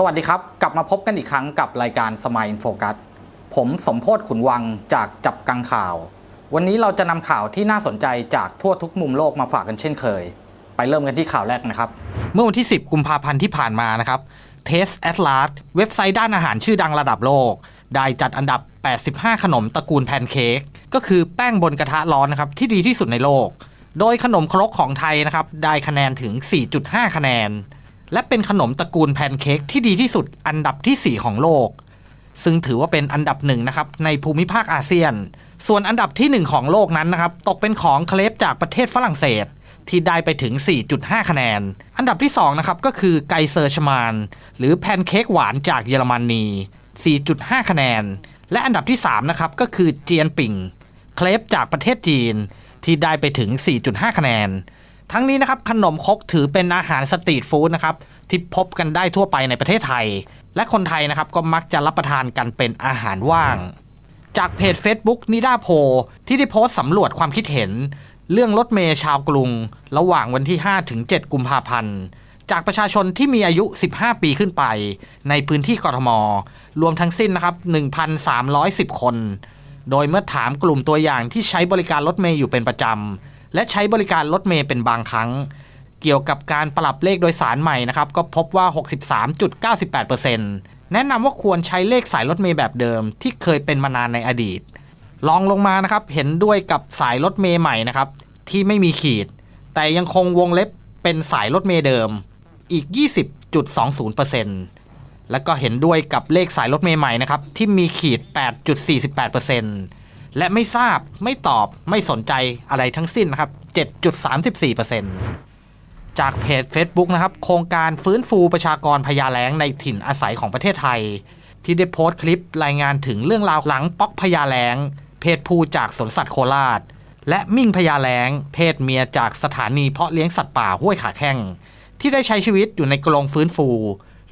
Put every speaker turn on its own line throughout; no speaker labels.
สวัสดีครับ กลับมาพบกันอีกครั้งกับรายการสมายอินโฟกัสผมสมโพศขุนวังจากจับกังข่าว วันนี้เราจะนำข่าวที่น่าสนใจจากทั่วทุกมุมโลกมาฝากกันเช่นเคย ไปเริ่มกันที่ข่าวแรกนะครับ เมื่อวันที่ 10 กุมภาพันธ์ที่ผ่านมานะครับ Taste Atlas เว็บไซต์ด้านอาหารชื่อดังระดับโลก ได้จัดอันดับ 85 ขนมตระกูลแพนเค้กก็คือแป้งบนกระทะร้อนนะครับที่ดีที่สุดในโลก โดยขนมครกของไทยนะครับได้คะแนนถึง 4.5 คะแนน และเป็นขนมตระกูลแพนเค้กที่ดีที่สุดอันดับทีสี่ 4 ของโลก ซึ่งถือว่าเป็นอันดับหนึ่งนะครับในภูมิภาคอาเซียน ส่วนอันดับที่ 1 ของโลกนั้นนะครับตกเป็นของเคลปจากประเทศฝรั่งเศสที่ได้ไปถึง 4.5 คะแนน อันดับที่ 2 นะครับ ก็คือไกเซอร์ชมาน หรือแพนเค้กหวานจากเยอรมนี 4.5 คะแนน และอันดับที่ 3 นะครับ ก็คือเจียนปิงเคลปจากประเทศจีน ที่ได้ไปถึง 4.5 คะแนน ทั้งนี้นะครับขนมคกถือเป็นอาหารสตรีทฟู้ดนะครับที่พบกันได้ทั่วไปในประเทศไทย และคนไทยนะครับก็มักจะรับประทานกันเป็นอาหารว่าง จากเพจ Facebook นิดาโพที่ได้โพสต์สำรวจความคิดเห็น เรื่องรถเมย์ชาวกรุง ระหว่างวันที่5ถึง7กุมภาพันธ์ จากประชาชนที่มีอายุ 15 ปีขึ้นไป ในพื้นที่กรทม รวมทั้งสิ้นนะครับ 1,310 คน โดยเมื่อถามกลุ่มตัวอย่างที่ใช้บริการรถเมย์อยู่เป็นประจำ และใช้บริการรถเมย์เป็นบางครั้ง เกี่ยวกับการปรับเลขโดยสารใหม่นะครับก็พบว่า 63.98%แนะนำว่าควรใช้เลขสายรถเมย์แบบเดิม ที่เคยเป็นมานานในอดีตลองลงมานะครับเห็นด้วยกับสายรถเมย์ใหม่นะครับที่ไม่มีขีด แต่ยังคงวงเล็บเป็นสายรถเมย์เดิมอีก 20.20%แล้วก็เห็นด้วยกับเลขสายรถเมย์ใหม่นะครับที่มีขีด 8.48% และไม่ทราบไม่ตอบไม่สนใจอะไรทั้งสิ้นนะครับ 7.34%จากเพจ Facebook นะครับ โครงการฟื้นฟูประชากรพญาแล้งในถิ่นอาศัยของประเทศไทย ที่ได้โพสต์คลิปรายงานถึงเรื่องราวหลังป๊อกพญาแล้ง เพศผู้จากสวนสัตว์โคราช และมิ่งพญาแล้ง เพศเมียจากสถานีเพาะเลี้ยงสัตว์ป่าห้วยขาแข้งที่ได้ใช้ชีวิตอยู่ในกรงฟื้นฟู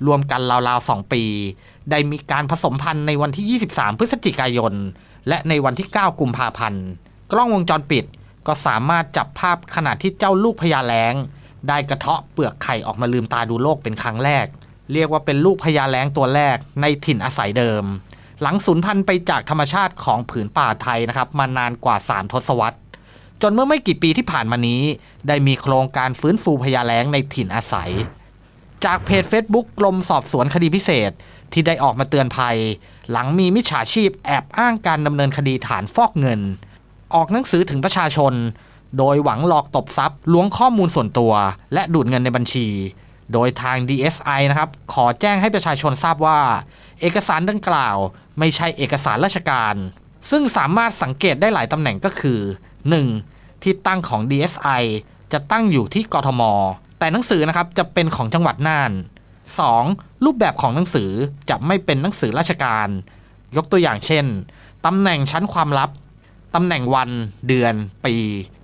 รวมกันราวๆ 2 ปี ได้มีการผสมพันธุ์ในวันที่ 23 พฤศจิกายน และในวันที่ 9 กุมภาพันธ์ กล้องวงจรปิดก็สามารถจับภาพขณะที่เจ้าลูกพญาแล้ง ได้กระเทาะเปลือกไข่ออกมาลืมตาดูโลกเป็นครั้งแรก เรียกว่าเป็นลูกพญาแล้งตัวแรกในถิ่นอาศัยเดิม หลังสูญพันธุ์ไปจากธรรมชาติของผืนป่าไทยนะครับมานานกว่า 3 ทศวรรษ จนเมื่อไม่กี่ปีที่ผ่านมานี้ ได้มีโครงการฟื้นฟูพญาแล้งในถิ่นอาศัย จากเพจ Facebook กรมสอบสวนคดีพิเศษ ที่ได้ออกมาเตือนภัย หลังมีมิจฉาชีพแอบอ้างการดำเนินคดีฐานฟอกเงิน ออกหนังสือถึงประชาชน โดยหวังหลอกตบทรัพย์ล้วงข้อมูลส่วนตัว และดูดเงินในบัญชี โดยทาง DSI นะครับ ขอแจ้งให้ประชาชนทราบว่า เอกสารดังกล่าว ไม่ใช่เอกสารราชการ ซึ่งสามารถสังเกตได้หลายตำแหน่งก็คือ 1. ที่ตั้งของ DSI จะตั้งอยู่ที่กทม แต่หนังสือนะครับจะเป็นของจังหวัดน่าน 2. รูปแบบของหนังสือจะไม่เป็นหนังสือราชการ ยกตัวอย่างเช่นตำแหน่งชั้นความลับตำแหน่งวันเดือน ปี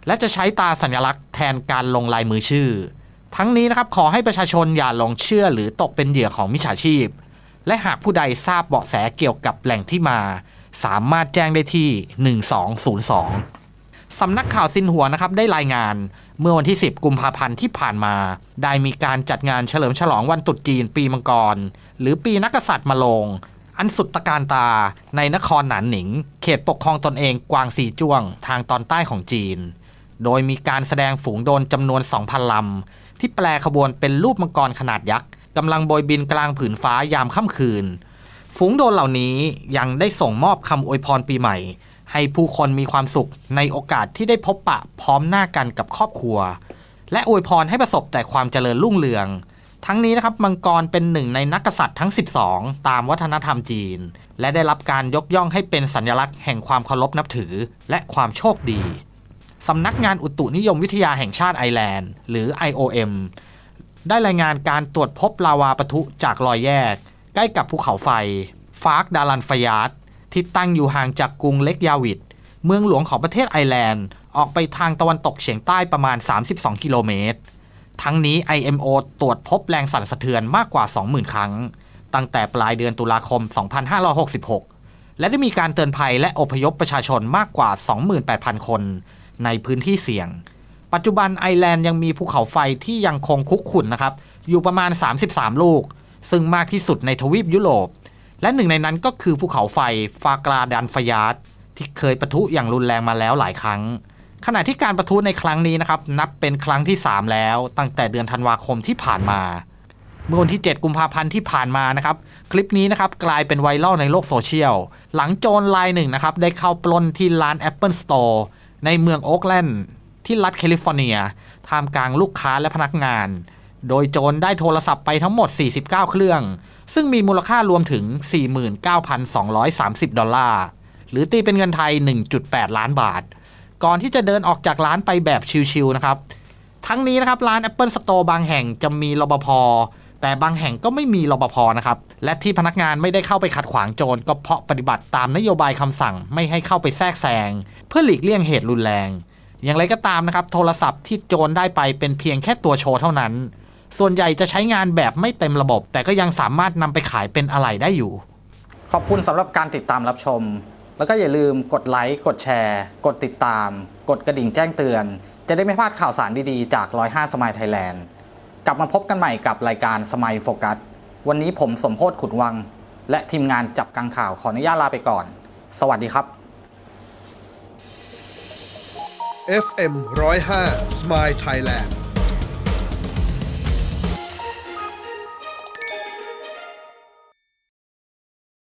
และจะใช้ตาสัญลักษณ์แทนการลงลายมือชื่อ ทั้งนี้นะครับขอให้ประชาชนอย่าหลงเชื่อหรือตกเป็นเหยื่อของมิจฉาชีพ และหากผู้ใดทราบเบาะแสเกี่ยวกับแหล่งที่มา สามารถแจ้งได้ที่ 1202 สำนักข่าวซินหัวนะครับได้รายงาน เมื่อวันที่ 10 กุมภาพันธ์ที่ผ่านมา ได้มีการจัดงานเฉลิมฉลองวันตรุษจีนปีมังกร หรือปีนักกษัตริย์มาลง อันสุดตะการตาในนครหนานหนิง เขตปกครองตนเองกวางซีจ้วงทางตอนใต้ของจีน โดยมีการแสดงฝูงโดนจำนวน 2,000 ลำ ที่แปลขบวนเป็นรูปมังกรขนาดยักษ์กำลังโบยบินกลางผืนฟ้ายามค่ำคืน ฝูงโดนเหล่านี้ยังได้ส่งมอบคำอวยพรปีใหม่ ให้ผู้คนมีความสุขในโอกาสที่ได้พบปะพร้อมหน้ากันกับครอบครัว และอวยพรให้ประสบแต่ความเจริญรุ่งเรือง ทั้งนี้นะครับมังกรเป็นหนึ่งในนักกษัตริย์ทั้ง 12 ตามวัฒนธรรมจีน และได้รับการยกย่องให้เป็นสัญลักษณ์แห่งความเคารพนับถือ และความโชคดีสำนักงานอุตุนิยมวิทยาแห่งชาติไอร์แลนด์ หรือ IOM ได้รายงานการตรวจพบลาวาปะทุจากรอยแยก ใกล้กับภูเขาไฟ ฟาร์กดารันฟยาร์ด ที่ตั้งอยู่ห่างจากกรุงเล็กยาวิดเมืองหลวงของประเทศไอร์แลนด์ ออกไปทางตะวันตกเฉียงใต้ประมาณ 32 กิโลเมตร ทั้งนี้ IMO ตรวจพบแรงสั่นสะเทือนมากกว่า 20,000 ครั้ง ตั้งแต่ปลายเดือนตุลาคม 2566 และได้มีการเตือนภัยและอพยพประชาชนมากกว่า 28,000 คน ในพื้นที่เสี่ยง ปัจจุบันไอร์แลนด์ยังมีภูเขาไฟที่ยังคงคุกคุ่นนะครับ อยู่ประมาณ 33 ลูก ซึ่งมากที่สุดในทวีปยุโรป และหนึ่งในนั้นก็คือภูเขาไฟฟากราดันฟยาตที่เคยปะทุอย่างรุนแรงมาแล้วหลายครั้ง ขณะที่การประทุในครั้งนี้นะครับนับเป็นครั้งที่ 3 แล้ว ตั้งแต่เดือนธันวาคมที่ผ่านมา เมื่อวันที่ 7 กุมภาพันธ์ที่ผ่านมานะครับ คลิปนี้นะครับกลายเป็นไวรัลในโลกโซเชียล หลังโจรรายหนึ่งนะครับได้เข้าปล้นที่ร้าน Apple Store ในเมืองโอ๊กแลนด์ที่รัฐแคลิฟอร์เนียท่ามกลางลูกค้าและพนักงาน โดยโจรได้โทรศัพท์ไปทั้งหมด 49 เครื่อง ซึ่งมีมูลค่ารวมถึง 49,230 ดอลลาร์ หรือตีเป็นเงินไทย 1.8 ล้านบาท ก่อนที่จะเดินออกจากร้านไปแบบชิลๆนะครับ ทั้งนี้นะครับร้าน Apple Store บางแห่งจะมีรปภแต่บางแห่งก็ไม่มีรปภนะครับ และที่พนักงานไม่ได้เข้าไปขัดขวางโจรก็เพราะปฏิบัติตามนโยบายคำสั่งไม่ให้เข้าไปแทรกแซงเพื่อหลีกเลี่ยงเหตุรุนแรง อย่างไรก็ตามนะครับ โทรศัพท์ที่โจรได้ไปเป็นเพียงแค่ตัวโชว์เท่านั้น ส่วนใหญ่จะใช้งานแบบไม่เต็มระบบ แต่ก็ยังสามารถนำไปขายเป็นอะไหล่ได้อยู่ ขอบคุณสำหรับการติดตามรับชม แล้วก็อย่าลืมกดไลค์ กดแชร์ กดติดตาม กดกระดิ่งแจ้งเตือน จะได้ไม่พลาดข่าวสารดีๆ จาก 105 สมายไทยแลนด์ กลับมาพบกันใหม่กับรายการสมายโฟกัส วันนี้ผมสมโพศขุนวัง และทีมงานจับกังข่าวขออนุญาตลาไปก่อน สวัสดีครับ
FM 105 Smile Thailand